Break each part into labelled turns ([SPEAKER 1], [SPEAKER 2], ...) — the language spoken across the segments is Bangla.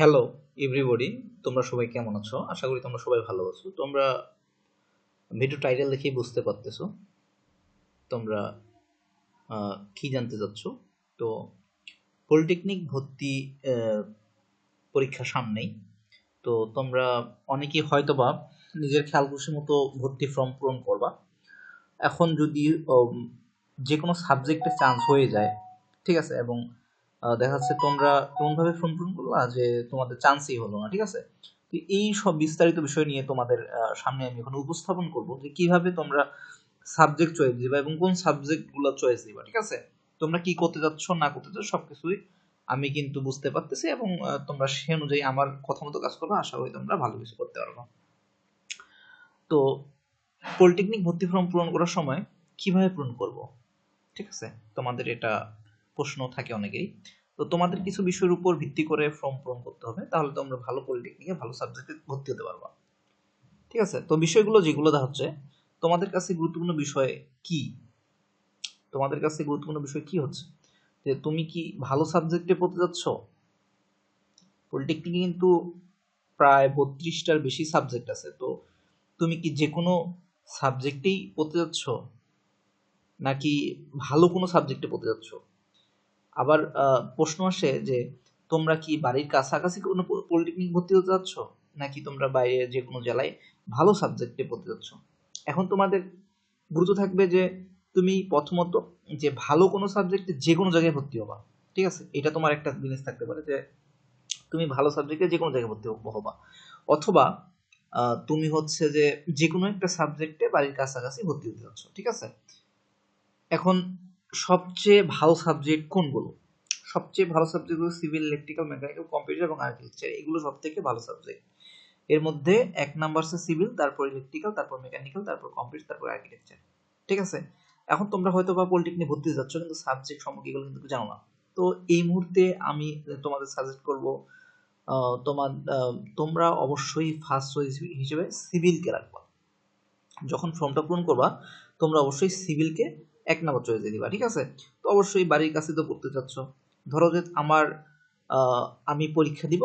[SPEAKER 1] হ্যালো এভরিবডি তোমরা সবাই কেমন আছো? আশা করি তোমরা সবাই ভালো আছো। তোমরা ভিডিও টাইটেল দেখেই বুঝতে পারতেছো। তোমরা কি জানতে চাচ্ছ? তো পলিটেকনিক ভর্তি পরীক্ষা সামনেই। তো, তোমরা অনেকেই হয়তোবা নিজের খেয়াল খুশি মতো ভর্তি ফর্ম পূরণ করবা। এখন যদি যে কোনো সাবজেক্টে চান্স হয়ে যায়, ঠিক আছে? এবং দেখা যাচ্ছে তোমরা এমনভাবে ফোন পূরণ করলা যে তোমাদের চান্সই হলো না, ঠিক আছে? তো এই সব বিস্তারিত বিষয় নিয়ে তোমাদের সামনে আমি এখন উপস্থাপন করব যে কীভাবে তোমরা সাবজেক্ট চয়েস দিবা এবং কোন সাবজেক্টগুলো চয়েস দিবা, ঠিক আছে? তোমরা কি করতে যাচ্ছ না করতে যাচ্ছ সবকিছুই আমি কিন্তু বুঝতে পারতেছি এবং তোমরা সে অনুযায়ী আমার কথা মতো কাজ করবে, আশা করি তোমরা ভালো কিছু করতে পারব। তো পলিটেকনিক ভর্তি ফর্ম পূরণ করার সময় কীভাবে পূরণ করব, ঠিক আছে? তোমাদের এটা প্রশ্ন থাকে অনেকেই তো তোমাদের কিছু বিষয়ের উপর ভিত্তি করে ফর্ম পূরণ করতে হবে, তাহলে তোমরা ভালো পলিটেকনিকে ভালো সাবজেক্টে ভর্তি হতে পারবা। ঠিক আছে? তো বিষয়গুলো যেগুলো দেখা হচ্ছে, তোমাদের কাছে গুরুত্বপূর্ণ বিষয় কি? তোমাদের কাছে গুরুত্বপূর্ণ বিষয় কি হচ্ছে? যে তুমি কি ভালো সাবজেক্টে পড়তে যাচ্ছ? পলিটেকনিকে কিন্তু প্রায় বত্রিশটার বেশি সাবজেক্ট আছে। তো তুমি কি যে কোনো সাবজেক্টেই পড়তে যাচ্ছ? নাকি ভালো কোনো সাবজেক্টে পড়তে যাচ্ছ? আবার প্রশ্ন আসে যে তোমরা কি বাড়ির কাছাকাছি কোনো পলিটেকনিক ভর্তি হতে যাচ্ছ? নাকি তোমরা বাইরে যে কোনো জেলায় ভালো সাবজেক্টে পড়তে যাচ্ছ? এখন তোমাদের গুরুত্ব থাকবে যে তুমি প্রথমত যে ভালো কোনো সাবজেক্টে যে কোনো জায়গায় ভর্তি হবা, ঠিক আছে? এটা তোমার একটা জিনিস থাকতে পারে যে তুমি ভালো সাবজেক্টে যে কোনো জায়গায় ভর্তি হব- অথবা তুমি হচ্ছে যে যে কোনো একটা সাবজেক্টে বাড়ির কাছাকাছি ভর্তি হতে যাচ্ছ, ঠিক আছে? এখন সবচেয়ে ভালো সাবজেক্ট কোনগুলো? সবচেয়ে ভালো সাবজেক্টগুলো সিভিল ইলেকট্রিক্যাল মেকানিক্যাল কম্পিউটার এবং আর্কিটেকচার এগুলো সব থেকে ভালো সাবজেক্ট এর মধ্যে এক নাম্বার আছে সিভিল তারপর ইলেকট্রিক্যাল তারপর মেকানিক্যাল তারপর কম্পিউটার তারপর আর্কিটেকচার ঠিক আছে? এখন তোমরা হয়তো বা পলিটেকনিক ভর্তি যাচ্ছ, কিন্তু সাবজেক্ট সম্পর্কে এগুলো কিন্তু জানো না। তো এই মুহূর্তে আমি তোমাদের সাজেস্ট করব তোমার তোমরা অবশ্যই ফার্স্ট চয়েস হিসেবে সিভিলকে রাখবা। যখন ফর্মটা পূরণ করবা, তোমরা অবশ্যই সিভিলকে এক নম্বর চয়েস দিয়ে দিবা, ঠিক আছে? তো অবশ্যই বাড়ির কাছে তো পড়তে চাচ্ছ। ধরো যে আমার আমি পরীক্ষা দিব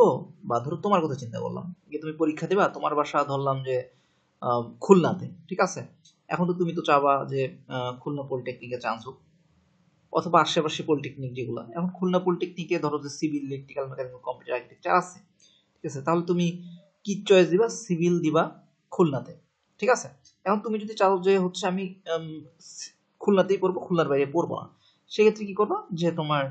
[SPEAKER 1] বা ধরো তোমার কথা চিন্তা করলাম। যে তুমি পরীক্ষা দিবা, তোমার বাসা ধরলাম যে খুলনাতে, ঠিক আছে? এখন তো তুমি তো চাবা যে খুলনা পলিটেকনিকে চান্স হোক অথবা আশেপাশে পলিটেকনিক যেগুলো। এখন খুলনা পলিটেকনিকে ধরো যে civil electrical mechanical computer architecture আছে, ঠিক আছে? তাহলে তুমি কি চয়েস দিবা? সিভিল দিবা খুলনাতে, ঠিক আছে? এখন তুমি যদি চাও যে হচ্ছে আমি খুলনাতেই পড়ব, খুলনার বাইরে পড়ব না। সেক্ষেত্রে কি করবা? যে তোমার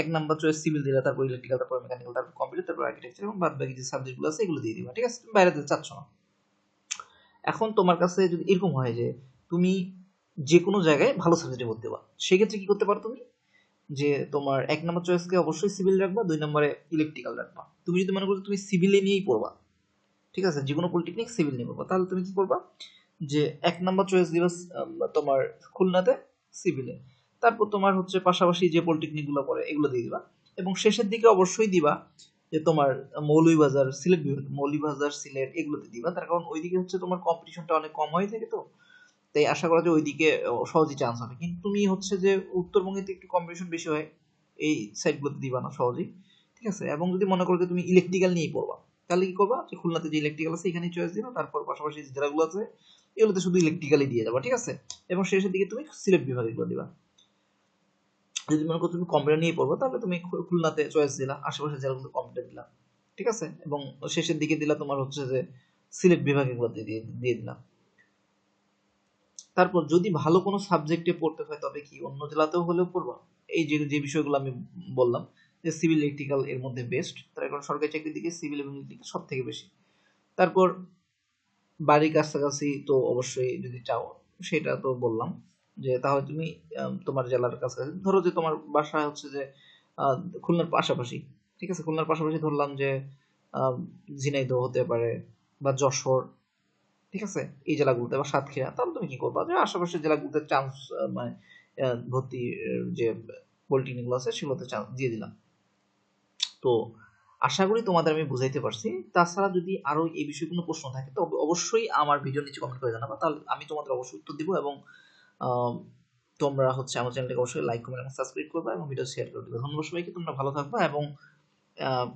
[SPEAKER 1] এক নাম্বার চয়েস সিভিল দিলে তারপর ইলেকট্রিক্যাল তারপর মেকানিক্যাল তারপর কম্পিউটার তারপর আর্কিটেকচার এবং বাদ বাকি যে সাবজেক্টগুলো আছে, এগুলো দিয়ে দিবা, ঠিক আছে? বাইরে যেতে চাচ্ছ না। এখন তোমার কাছে যদি এরকম হয় যে তুমি যে কোনো জায়গায় ভালো সাবজেক্টে ভর্তি হবা, সেক্ষেত্রে কি করতে পারো তুমি? যে তোমার এক নম্বর চয়েসকে অবশ্যই সিভিল রাখবা, দুই নম্বরে ইলেকট্রিক্যাল রাখবা। তুমি যদি মনে করো তুমি সিভিলে নিয়েই পড়বা, ঠিক আছে? যে কোনো পলিটেকনিক সিভিল নিয়ে পড়বা, তাহলে তুমি কি করবা? যে এক নম্বর চয়েস দিবা তোমার খুলনাতে সিভিলে তারপর তোমার হচ্ছে পাশাপাশি যে পলিটেকনিকগুলো পড়ে এগুলো দিয়ে দিবা। এবং শেষের দিকে অবশ্যই দিবা যে তোমার মৌলভীবাজার, সিলেট মৌলভীবাজার, সিলেট এগুলোতে দিবা। তার কারণ ওইদিকে হচ্ছে তোমার কম্পিটিশনটা অনেক কম হয়ে থাকে তো। তাই আশা করা যায় ওইদিকে সহজেই চান্স হবে। কিন্তু তুমি হচ্ছে যে উত্তরবঙ্গেতে একটু কম্পিটিশন বেশি হয়, এই সাইডগুলোতে দিবা না সহজেই। ঠিক আছে? এবং যদি মনে করো যে তুমি ইলেকট্রিক্যাল নিয়েই পড়বা তাহলে কি করবা যে খুলনাতে যে ইলেকট্রিক্যাল আছে, এখানেই চয়েস দিবা তারপর পাশাপাশি যে জেলাগুলো আছে, এগুলোতে শুধু ইলেকট্রিক্যালই দিয়ে যাবা ঠিক আছে? এবং শেষের দিকে তুমি সিলেট বিভাগে এগুলো দিবা। যদি মনে করো তুমি কম্পিউটার নিয়ে পড়ব তাহলে তুমি খুলনাতে চয়েস দিলা আশেপাশে জেলাগুলো কম্পিউটার দিলা, ঠিক আছে? এবং শেষের দিকে দিলা তোমার হচ্ছে যে সিলেট বিভাগ এগুলোতে দিয়ে দিয়ে দিলাম তারপর যদি ভালো কোনো সাবজেক্টে পড়তে হয়, তবে কি অন্য জেলাতেও হলেও পড়বা? এই যে যে বিষয়গুলো আমি বললাম সিভিল ইলেকট্রিক্যাল এর মধ্যে বেস্ট তার কারণ সরকারি চাকরির দিকে সিভিল এবং ইলেকট্রিক্যাল সব থেকে বেশি। তারপর বাড়ির কাছাকাছি তো অবশ্যই যদি চাও, সেটা তো বললাম যে তাহলে তুমি তোমার জেলার কাছাকাছি, ধরো যে তোমার বাসা হচ্ছে যে খুলনার পাশাপাশি, ঠিক আছে? খুলনার পাশাপাশি ধরলাম যে ঝিনাইদহ হতে পারে বা যশোর, ঠিক আছে? এই জেলাগুলোতে বা সাতক্ষীরা, তাহলে তুমি কি করবা? যে আশেপাশের জেলাগুলোতে চান্স মানে ভর্তি যে পলিটেকনিকগুলো আছে, সেগুলোতে চান্স দিয়ে দিলাম। তো আশা করি তোমাদের আমি বুঝাইতে পারছি। তাছাড়া যদি আরও এই বিষয়ে কোনো প্রশ্ন থাকে তো অবশ্যই আমার ভিডিও নিচে কমেন্ট করে জানাবা। তাহলে আমি তোমাদের অবশ্যই উত্তর দিব এবং তোমরা হচ্ছে আমার চ্যানেলটাকে অবশ্যই লাইক কমেন্ট এবং সাবস্ক্রাইব করবা এবং ভিডিও শেয়ার করে দিবে। ধন্যবাদ সবাইকে, তোমরা ভালো থাকবা এবং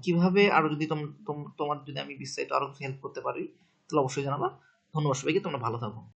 [SPEAKER 1] কীভাবে আরও যদি তোম- তোম- তোমার যদি আমি বিস্তারিত আরও হেল্প করতে পারি, তাহলে অবশ্যই জানাবা। ধন্যবাদ সবাইকে, তোমরা ভালো থাকো।